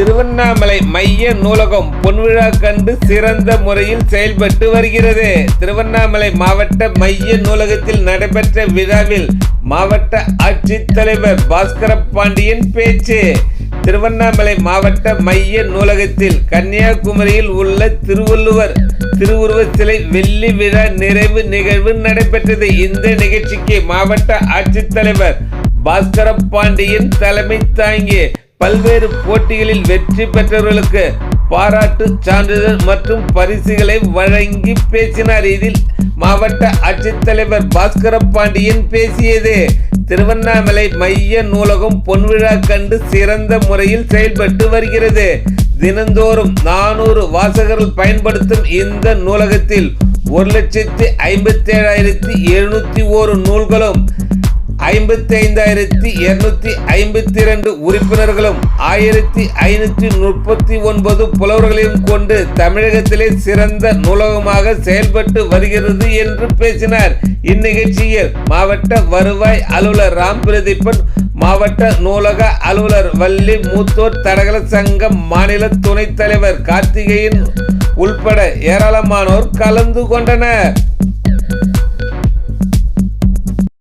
திருவண்ணாமலை மைய நூலகம் பொன்விழா கண்டு சிறந்த முறையில் செயல்பட்டு வருகிறது. திருவண்ணாமலை மாவட்ட மைய நூலகத்தில் நடைபெற்ற விழாவில் மாவட்ட ஆட்சித்தலைவர் பாஸ்கர பாண்டியன் பேச்சு. திருவண்ணாமலை மாவட்ட மைய நூலகத்தில் கன்னியாகுமரியில் உள்ள திருவள்ளுவர் திருவுருவச் சிலை வெள்ளி விழா நிறைவு நிகழ்வு நடைபெற்றது. இந்த நிகழ்ச்சிக்கு மாவட்ட ஆட்சித்தலைவர் பாஸ்கர பாண்டியன் தலைமை தாங்கி பல்வேறு போட்டிகளில் வெற்றி பெற்றவர்களுக்கு பாராட்டு சான்றிதழ் மற்றும் பரிசுகளை வழங்கி பேசினார் இதில் மாவட்ட ஆட்சித்தலைவர் பாஸ்கர பாண்டியன் பேசியது. திருவண்ணாமலை மைய நூலகம் பொன்விழா கண்டு சிறந்த முறையில் செயல்பட்டு வருகிறது. தினந்தோறும் நானூறு வாசகர்கள் பயன்படுத்தும் இந்த நூலகத்தில் ஒரு லட்சத்தி ஐம்பத்தி ஏழாயிரத்தி எழுநூத்தி ஒரு நூல்களும் ஐம்பத்தி ஐந்தாயிரத்தி இருநூத்தி ஐம்பத்தி இரண்டு உறுப்பினர்களும் ஆயிரத்தி ஐநூற்றி முப்பத்தி ஒன்பது புலவர்களையும் கொண்டு தமிழகத்திலே சிறந்த நூலகமாக செயல்பட்டு வருகிறது என்று பேசினார். இந்நிகழ்ச்சியில் மாவட்ட வருவாய் அலுவலர் ராம் பிரதீபன் மாவட்ட நூலக அலுவலர் வள்ளி மூத்தோர் தடகள சங்கம் மாநில துணைத் தலைவர் கார்த்திகேயன் உள்பட ஏராளமானோர் கலந்து கொண்டனர்.